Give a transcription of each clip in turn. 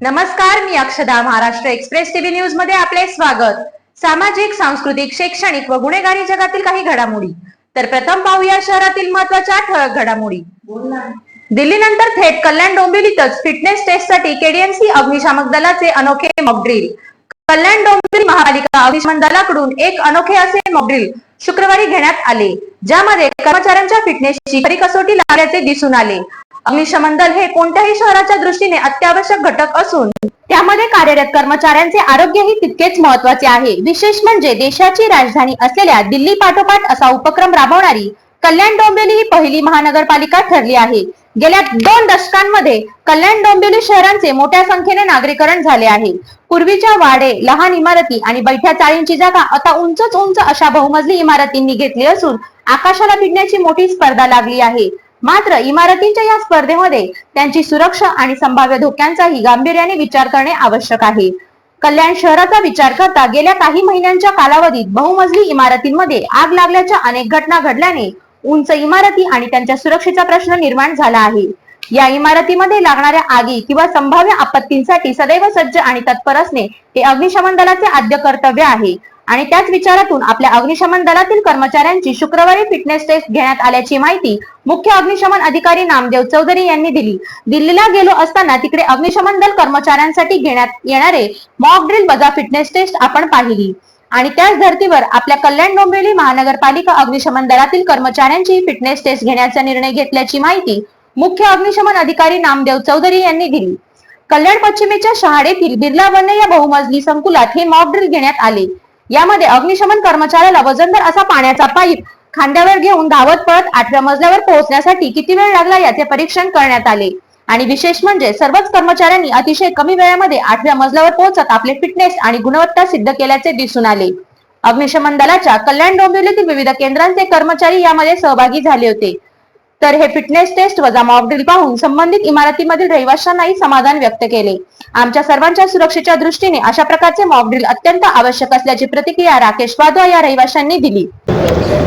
नमस्कार मी अक्षदा Maharashtra express TV न्यूजमध्ये आपले स्वागत. सामाजिक सांस्कृतिक शैक्षणिक व गुन्हेगारी जगातील काही घडामोडी. तर प्रथम पाहूया शहरातील महत्त्वाच्या ठळक घडामोडी. दिल्लीनंतर थेट कल्याण डोंबिवलीतच फिटनेस टेस्टसाठी केडीएमसी अग्निशामक दलाचे अनोखे मॉकड्रिल कल्याण डोंबिवली महापालिका अग्निशमन दलाकडून एक अनोखे असे मॉकड्रिल शुक्रवारी घेण्यात आले ज्यामध्ये कर्मचाऱ्यांच्या फिटनेसची खरी कसोटी लागल्याचे दिसून आले. अग्निशमन दल हे कोणत्याही शहराच्या दृष्टीने अत्यावश्यक घटक असून त्यामध्ये कार्यरत कर्मचाऱ्यांचे आरोग्यही तितकेच महत्त्वाचे आहे. विशेष म्हणजे देशाची राजधानी असलेल्या दिल्ली पाठोपाठ असा उपक्रम राबवणारी कल्याण डोंबिवली ही पहिली महानगरपालिका ठरली आहे. गेल्या दोन दशकांमध्ये कल्याण डोंबिवली शहरांचे मोठ्या संख्येने नागरीकरण झाले आहे. पूर्वीच्या वाडे लहान इमारती आणि बैठ्या चाळींची जागा आता उंचच उंच अशा बहुमजली इमारतींनी घेतली असून आकाशाला भिडण्याची मोठी स्पर्धा लागली आहे. मात्र इमारतींच्या या स्पर्धेमध्ये त्यांची सुरक्षा आणि संभाव्य धोक्यांचाही गांभीर्याने विचार करणे आवश्यक आहे. कल्याण शहराचा विचार करता गेल्या काही महिन्यांच्या कालावधीत बहुमजली इमारतींमध्ये आग लागल्याच्या अनेक घटना घडल्याने उंच इमारती आणि त्यांच्या सुरक्षेचा प्रश्न निर्माण झाला आहे. या इमारतीमध्ये लागणाऱ्या आगी किंवा संभाव्य आपत्तींसाठी सदैव सज्ज आणि तत्पर असणे हे अग्निशमन दलाचे आद्य कर्तव्य आहे. आणि त्याच विचारातून आपल्या अग्निशमन दलातील कर्मचाऱ्यांची शुक्रवारी फिटनेस टेस्ट घेण्यात आल्याची माहिती मुख्य अग्निशमन अधिकारी नामदेव चौधरी यांनी दिली. दिल्लीला गेलो असताना तिकडे अग्निशमन दल कर्मचाऱ्यांसाठी घेण्यात येणारे मॉक ड्रिल वजा फिटनेस टेस्ट आपण पाहिली. आणि त्याच धर्तीवर आपल्या कल्याण डोंबिवली महानगरपालिका अग्निशमन दलातील कर्मचाऱ्यांची फिटनेस टेस्ट घेण्याचा निर्णय घेतल्याची माहिती मुख्य अग्निशमन अधिकारी नामदेव चौधरी यांनी दिली. कल्याण पश्चिमेच्या शहाडेतील बिर्ला वन्य या बहुमजली संकुलात हे मॉक ड्रिल घेण्यात आले. यामध्ये अग्निशमन कर्मचाऱ्याला वजनदार असा पाण्याचा पाईप खांद्यावर घेऊन धावत पळत आठव्या मजल्यावर पोहोचण्यासाठी किती वेळ लागला याचे परीक्षण करण्यात आले. आणि विशेष म्हणजे सर्वच कर्मचाऱ्यांनी अतिशय कमी वेळामध्ये आठव्या मजल्यावर पोहोचत आपले फिटनेस आणि गुणवत्ता सिद्ध केल्याचे दिसून आले. अग्निशमन दलाच्या कल्याण डोंबिवलीतील विविध केंद्रांचे कर्मचारी यामध्ये सहभागी झाले होते. तर हे फिटनेस टेस्ट वजा मॉकड्रिल पाहून संबंधित इमारतीमधील रहिवाशांनाही समाधान व्यक्त केले. आमच्या सर्वांच्या सुरक्षेच्या दृष्टीने अशा प्रकारचे मॉकड्रिल अत्यंत आवश्यक असल्याची प्रतिक्रिया राकेश वाधवा या रहिवाशांनी दिली.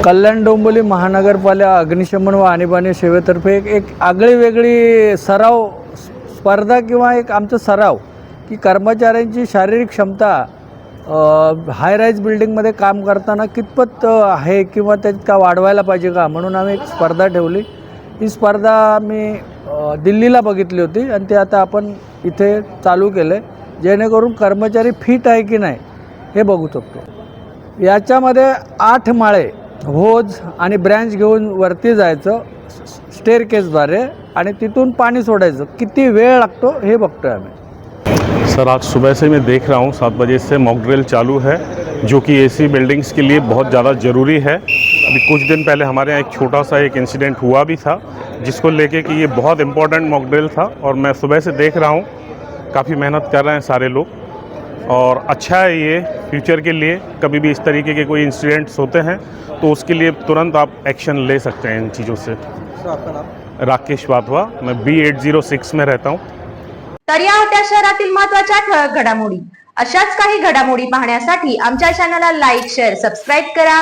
कल्याण डोंबिवली महानगरपालिका अग्निशमन व आणीबाणी सेवेतर्फे एक एक आगळी वेगळी सराव स्पर्धा किंवा एक आमचा सराव की कर्मचाऱ्यांची शारीरिक क्षमता हाय राईज बिल्डिंगमध्ये काम करताना कितपत आहे किंवा त्यात का वाढवायला पाहिजे का? म्हणून आम्ही एक स्पर्धा ठेवली. ही स्पर्धा मी दिल्लीला बघितली होती आणि ते आता आपण इथे चालू केलं आहे जेणेकरून कर्मचारी फिट आहे की नाही हे बघू शकतो. याच्यामध्ये आठ माळे होज आणि ब्रँच घेऊन वरती जायचं स्टेअरकेसद्वारे आणि तिथून पाणी सोडायचं. किती वेळ लागतो हे बघतोय आम्ही. सर आज सुबह से मैं देख रहा हूँ सात बजे से मॉक ड्रिल चालू है जो कि एसी बिल्डिंग्स के लिए बहुत ज़्यादा ज़रूरी है। अभी कुछ दिन पहले हमारे यहाँ एक छोटा सा एक इंसिडेंट हुआ भी था जिसको लेके कि ये बहुत इम्पोर्टेंट मॉक ड्रिल था और मैं सुबह से देख रहा हूँ काफ़ी मेहनत कर रहे हैं सारे लोग। और अच्छा है ये फ्यूचर के लिए कभी भी इस तरीके के कोई इंसिडेंट्स होते हैं तो उसके लिए तुरंत आप एक्शन ले सकते हैं इन चीज़ों से। राकेश वाधवा मैं बी एट ज़ीरो सिक्स में रहता हूँ। तर या होत्या शहरातील महत्वाच्या ठळक घडामोडी. अशाच काही घडामोडी पाहण्यासाठी आमच्या चॅनलला लाईक शेअर सबस्क्राईब करा.